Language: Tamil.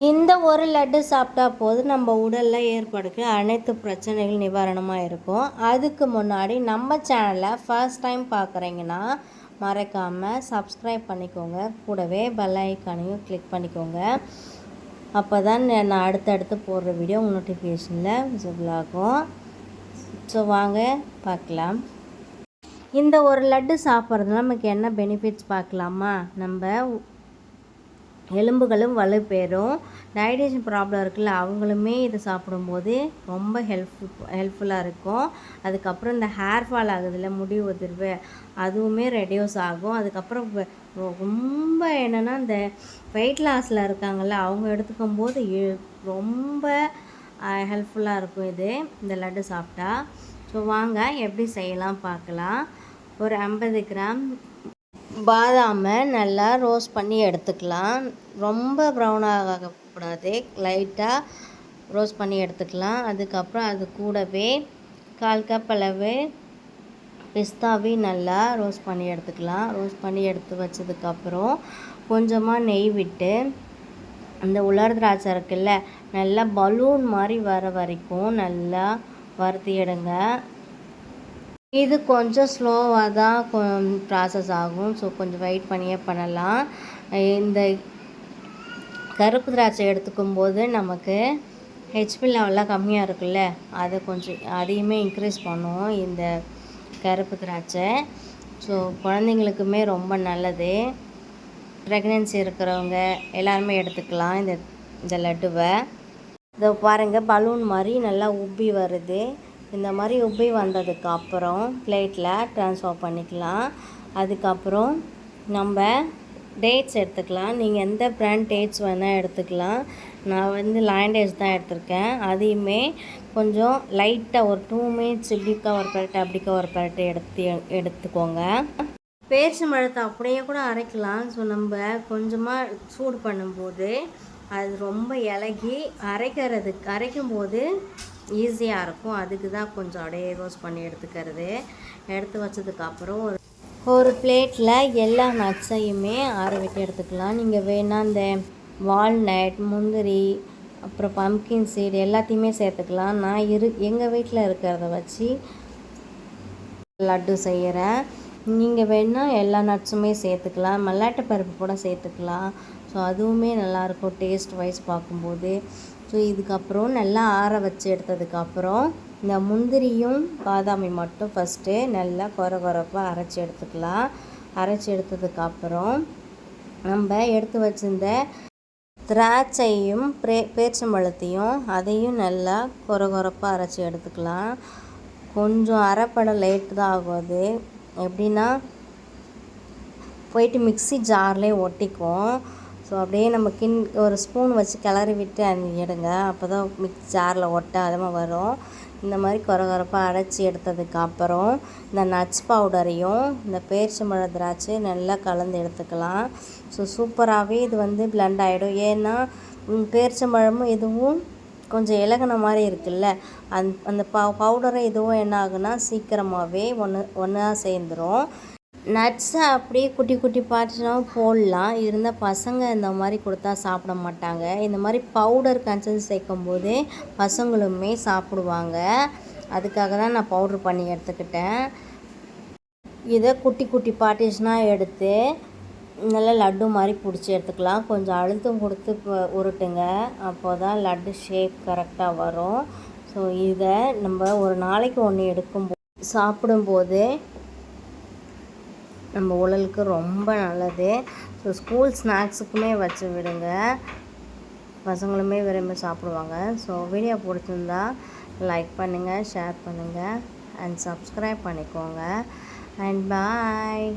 இந்த ஒரு லட்டு சாப்பிட்டா போது நம்ம உடலில் ஏற்படுகிற அனைத்து பிரச்சனைகள் நிவாரணமாக இருக்கும். அதுக்கு முன்னாடி நம்ம சேனலை ஃபர்ஸ்ட் டைம் பார்க்குறீங்கன்னா மறக்காமல் சப்ஸ்கிரைப் பண்ணிக்கோங்க. கூடவே பெல் ஐக்கானையும் கிளிக் பண்ணிக்கோங்க. அப்போ தான் நான் அடுத்தடுத்து போடுற வீடியோ நோட்டிஃபிகேஷனில் விசிபிள் ஆகும். ஸோ வாங்க பார்க்கலாம் இந்த ஒரு லட்டு சாப்பிட்றதுனால நமக்கு என்ன பெனிஃபிட்ஸ் பார்க்கலாமா? நம்ம எலும்புகளும் வலுப்பெறும். டைஜஷன் ப்ராப்ளம் இருக்குல்ல அவங்களுமே இதை சாப்பிடும்போது ரொம்ப ஹெல்ப்ஃபுல் ஹெல்ப்ஃபுல்லாக இருக்கும். அதுக்கப்புறம் இந்த ஹேர் ஃபால் ஆகுதுல்ல முடி உதிர்வு அதுவுமே ரெடியூஸ் ஆகும். அதுக்கப்புறம் ரொம்ப என்னென்னா இந்த வெயிட் லாஸில் இருக்காங்கள்ல அவங்க எடுத்துக்கும் போது ரொம்ப ஹெல்ப்ஃபுல்லாக இருக்கும் இது இந்த லட்டு சாப்பிட்டா. ஸோ வாங்க எப்படி செய்யலாம் பார்க்கலாம். ஒரு ஐம்பது கிராம் பாதாமை நல்லா ரோஸ்ட் பண்ணி எடுத்துக்கலாம். ரொம்ப ப்ரௌன் ஆகக்கூடாது. லைட்டாக ரோஸ்ட் பண்ணி எடுத்துக்கலாம். அதுக்கப்புறம் அது கூடவே கால் கப் அளவு பிஸ்தாவையும் நல்லா ரோஸ்ட் பண்ணி எடுத்துக்கலாம். ரோஸ்ட் பண்ணி எடுத்து வச்சதுக்கப்புறம் கொஞ்சமாக நெய் விட்டு அந்த உலர் திராட்சை இருக்குல்ல நல்லா பலூன் மாதிரி வர வரைக்கும் நல்லா வறுத்தி எடுங்க. இது கொஞ்சம் ஸ்லோவாக தான் ப்ராசஸ் ஆகும். ஸோ கொஞ்சம் வெயிட் பண்ணியே பண்ணலாம். இந்த கருப்பு திராட்சை எடுத்துக்கும் போது நமக்கு ஹெச்பி லெவலாக கம்மியாக இருக்குல்ல? அதை கொஞ்சம் அதையுமே இன்க்ரீஸ் பண்ணும் இந்த கருப்பு திராட்சை. ஸோ குழந்தைங்களுக்குமே ரொம்ப நல்லது. ப்ரெக்னென்சி இருக்கிறவங்க எல்லாருமே எடுத்துக்கலாம் இந்த இந்த லட்டுவை. இதை பாருங்கள் பலூன் மாதிரி நல்லா உப்பி வருது. இந்த மாதிரி உப்பி வந்ததுக்கு அப்புறம் பிளேட்டில் ட்ரான்ஸ்ஃபர் பண்ணிக்கலாம். அதுக்கப்புறம் நம்ம டேட்ஸ் எடுத்துக்கலாம். நீங்கள் எந்த ப்ராண்ட் டேட்ஸ் வேணால் எடுத்துக்கலாம். நான் வந்து லேண்டேஜ் தான் எடுத்திருக்கேன். அதையுமே கொஞ்சம் லைட்டாக ஒரு டூ மினிட்ஸ் இப்படிக்கா ஒரு பரட்டை அப்படிக்கா ஒரு பரட்டை எடுத்து எடுத்துக்கோங்க. பேரிச்சி மழத்தை அப்படியே கூட அரைக்கலாம். ஸோ நம்ம கொஞ்சமாக சூடு பண்ணும்போது அது ரொம்ப இலகி அரைக்கிறதுக்கு அரைக்கும் போது ஈஸியாக இருக்கும். அதுக்கு தான் கொஞ்சம் அப்படியே ரோஸ்ட் பண்ணி எடுத்துக்கிறது. எடுத்து வச்சதுக்கப்புறம் ஒரு ஒரு பிளேட்டில் எல்லா நட்ஸையுமே ஆற விட்டு எடுத்துக்கலாம். நீங்கள் வேணால் இந்த வால்நட் முந்திரி அப்புறம் பம்கின் சீடு எல்லாத்தையுமே சேர்த்துக்கலாம். நான் இரு எங்கள் வீட்டில் இருக்கிறத வச்சு லட்டு செய்கிறேன் நீங்கள் வேணால் எல்லா நட்ஸுமே சேர்த்துக்கலாம். மல்லாட்டை பருப்பு கூட சேர்த்துக்கலாம். ஸோ அதுவுமே நல்லாயிருக்கும் டேஸ்ட் வைஸ் பார்க்கும்போது. ஸோ இதுக்கப்புறம் நல்லா ஆற வச்சு எடுத்ததுக்கப்புறம் இந்த முந்திரியும் பாதாமி மட்டும் ஃபஸ்ட்டு நல்லா குற குறப்பாக அரைச்சி எடுத்துக்கலாம். அரைச்சி எடுத்ததுக்கப்புறம் நம்ம எடுத்து வச்சிருந்த திராட்சையும் பிரே பேச்சம்பழத்தையும் அதையும் நல்லா குற குறப்பாக அரைச்சி எடுத்துக்கலாம். கொஞ்சம் அரைப்பட லேட்டு தான் ஆகும் அது எப்படின்னா போயிட்டு மிக்சி ஜார்லேயே ஒட்டிக்கும் ஸோ அப்படியே நம்ம கிண் ஒரு ஸ்பூன் வச்சு கிளறி விட்டு எடுங்க. அப்போ தான் மிக்ஸ் ஜாரில் ஒட்டாதமாக வரும். இந்த மாதிரி குறகுறப்பாக அரைச்சி எடுத்ததுக்கு அப்புறம் இந்த நட்ஸ் பவுடரையும் இந்த பேரிச்சம்பழ திராட்சை நல்லா கலந்து எடுத்துக்கலாம். ஸோ சூப்பராகவே இது வந்து பிளெண்ட் ஆகிடும் ஏன்னா பேரிச்சம்பழமும் இதுவும் கொஞ்சம் இலகுன மாதிரி இருக்குல்ல. அந் அந்த ப பவுடரும் இதுவும் என்ன ஆகுனா சீக்கிரமாகவே ஒன்று ஒன்றா சேர்ந்துடும் நட்ஸை அப்படியே குட்டி குட்டி பார்ட்ஸ்லாம் போடலாம். இருந்தால் பசங்க இந்த மாதிரி கொடுத்தா சாப்பிட மாட்டாங்க. இந்த மாதிரி பவுடர் கன்சன்ஸ் சேர்க்கும் போது பசங்களுமே சாப்பிடுவாங்க. அதுக்காக தான் நான் பவுட்ரு பண்ணி எடுத்துக்கிட்டேன். இதை குட்டி குட்டி பார்ட்டிஸ்னாக எடுத்து நல்லா லட்டு மாதிரி பிடிச்சி எடுத்துக்கலாம். கொஞ்சம் அழுத்தம் கொடுத்து உருட்டுங்க. அப்போ தான் லட்டு ஷேப் கரெக்டாக வரும். ஸோ இதை நம்ம ஒரு நாளைக்கு ஒன்று எடுக்கும்போது சாப்பிடும்போது நம்ம உடலுக்கு ரொம்ப நல்லது. ஸோ ஸ்கூல் ஸ்நாக்ஸுக்குமே வச்சு விடுங்க. பசங்களுமே விரும்பி சாப்பிடுவாங்க. ஸோ வீடியோ பிடிச்சிருந்தா லைக் பண்ணுங்கள் ஷேர் பண்ணுங்கள் அண்ட் சப்ஸ்கிரைப் பண்ணிக்கோங்க. And bye